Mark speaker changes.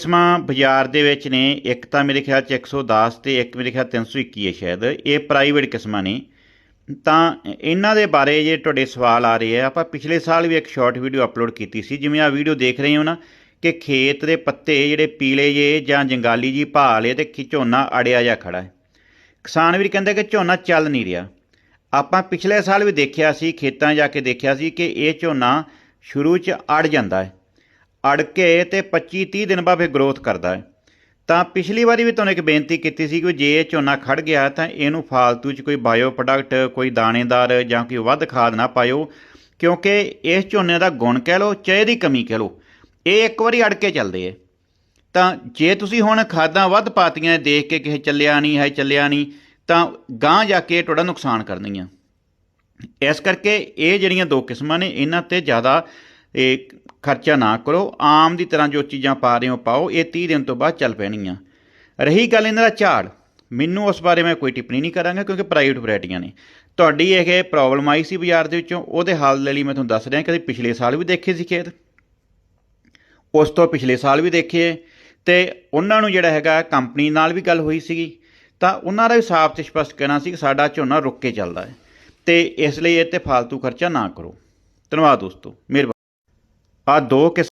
Speaker 1: ਕਿਸਮਾਂ ਬਾਜ਼ਾਰ ਦੇ ਵਿੱਚ ਨੇ, ਇੱਕ ਤਾਂ ਮੇਰੇ ਖਿਆਲ ਚ 110 ਤੇ ਇੱਕ ਮੇਰੇ ਖਿਆਲ 321 ਹੈ ਸ਼ਾਇਦ, ਇਹ ਪ੍ਰਾਈਵੇਟ ਕਿਸਮਾਂ ਨੇ। ਤਾਂ ਇਹਨਾਂ ਦੇ ਬਾਰੇ ਜੇ ਤੁਹਾਡੇ ਸਵਾਲ ਆ ਰਹੇ ਆ, ਆਪਾਂ ਪਿਛਲੇ ਸਾਲ ਵੀ ਇੱਕ ਸ਼ਾਰਟ ਵੀਡੀਓ ਅਪਲੋਡ ਕੀਤੀ ਸੀ, ਜਿਵੇਂ ਆ ਵੀਡੀਓ ਦੇਖ ਰਹੇ ਹੋ ਨਾ, ਕਿ ਖੇਤ ਦੇ ਪੱਤੇ ਜਿਹੜੇ ਪੀਲੇ ਜੇ ਜਾਂ ਜੰਗਾਲੀ ਜੀ ਭਾਲ ਹੈ ਤੇ ਖਿ- ਝੋਨਾ ਅੜਿਆ ਜਾ ਖੜਾ ਹੈ। ਕਿਸਾਨ ਵੀਰ ਕਹਿੰਦੇ ਕਿ ਝੋਨਾ ਚੱਲ ਨਹੀਂ ਰਿਹਾ। ਆਪਾਂ ਪਿਛਲੇ ਸਾਲ ਵੀ ਦੇਖਿਆ ਸੀ, ਖੇਤਾਂ ਜਾ ਕੇ ਦੇਖਿਆ ਸੀ ਕਿ ਇਹ ਝੋਨਾ ਸ਼ੁਰੂ 'ਚ ਅੜ ਜਾਂਦਾ ਹੈ। ਅੜ ਕੇ ਤੇ 25 30 ਦਿਨ ਬਾਅਦ ਫਿਰ ਗਰੋਥ ਕਰਦਾ ਹੈ। ਤਾਂ ਪਿਛਲੀ ਵਾਰੀ ਵੀ ਤੁਹਾਨੂੰ ਇੱਕ ਬੇਨਤੀ ਕੀਤੀ ਸੀ ਕਿ ਜੇ ਇਹ ਝੋਨਾ ਖੜ ਗਿਆ ਤਾਂ ਇਹਨੂੰ ਫਾਲਤੂ 'ਚ ਕੋਈ ਬਾਇਓ ਪ੍ਰੋਡਕਟ ਕੋਈ ਦਾਣੇਦਾਰ ਜਾਂ ਕੋਈ ਵੱਧ ਖਾਦ ਨਾ ਪਾਇਓ, ਕਿਉਂਕਿ ਇਸ ਝੋਨੇ ਦਾ ਗੁਣ ਕਹਿ ਲਓ ਚਾਹੇ ਦੀ ਕਮੀ ਕਹਿ ਲਓ, ਇਹ ਇੱਕ ਵਾਰੀ ਅੜ ਕੇ ਚੱਲਦੇ ਹੈ ਤਾਂ ਜੇ ਤੁਸੀਂ ਹੁਣ ਖਾਦਾਂ ਵੱਧ ਪਾਤੀਆਂ, ਦੇਖ ਕੇ ਕਿਸੇ ਚੱਲਿਆ ਨਹੀਂ ਹੈ ਚੱਲਿਆ ਨਹੀਂ, ਤਾਂ ਗਾਂ ਜਾ ਕੇ ਤੁਹਾਡਾ ਨੁਕਸਾਨ ਕਰਨੀਆਂ। ਇਸ ਕਰਕੇ ਇਹ ਜਿਹੜੀਆਂ ਦੋ ਕਿਸਮਾਂ ਨੇ, ਇਹਨਾਂ ਤੇ ਜ਼ਿਆਦਾ ਇਹ ਖਰਚਾ ਨਾ ਕਰੋ। ਆਮ ਦੀ ਤਰ੍ਹਾਂ ਜੋ ਚੀਜ਼ਾਂ ਪਾ ਰਹੇ ਹੋ, ਪਾਓ। ਇਹ 30 ਦਿਨ ਤੋਂ ਬਾਅਦ ਚੱਲ ਪੈਣਗੀਆਂ ਰਹੀ ਗੱਲ ਇਹਨਾਂ ਦਾ ਝਾੜ, ਮੈਨੂੰ ਉਸ ਬਾਰੇ ਮੈਂ ਕੋਈ ਟਿੱਪਣੀ ਨਹੀਂ ਕਰਾਂਗਾ ਕਿਉਂਕਿ ਪ੍ਰਾਈਵੇਟ ਵੈਰਾਈਟੀਆਂ ਨੇ। ਤੁਹਾਡੀ ਇਹ ਪ੍ਰੋਬਲਮ ਆਈ ਸੀ ਬਾਜ਼ਾਰ ਦੇ ਵਿੱਚੋਂ। ਉਹਦੇ ਹੱਲ ਦੇ ਲਈ ਮੈਂ ਤੁਹਾਨੂੰ ਦੱਸ ਰਿਹਾ ਕਿ ਪਿਛਲੇ ਸਾਲ ਵੀ ਦੇਖੇ ਸੀ ਖੇਤ। ਉਸ ਤੋਂ ਪਿਛਲੇ ਸਾਲ ਵੀ ਦੇਖੇ। ਤੇ ਉਹਨਾਂ ਨੂੰ ਜਿਹੜਾ ਹੈਗਾ ਕੰਪਨੀ ਨਾਲ ਵੀ ਗੱਲ ਹੋਈ ਸੀਗੀ। ਤਾਂ ਉਹਨਾਂ ਦਾ ਵੀ ਸਾਫ਼ ਤੇ ਸਪਸ਼ਟ ਕਹਿਣਾ ਸੀ ਕਿ ਸਾਡਾ ਝੋਨਾ ਰੁੱਕ ਕੇ ਚੱਲਦਾ ਹੈ। ਤੇ ਇਸ ਲਈ ਇਹ ਤੇ ਫालतू ਖਰਚਾ ਨਾ ਕਰੋ। ਧੰਨਵਾਦ ਦੋਸਤੋ। ਮਿਹਰਬਾਨੀ। ਆ ਦੋ ਕਿਸ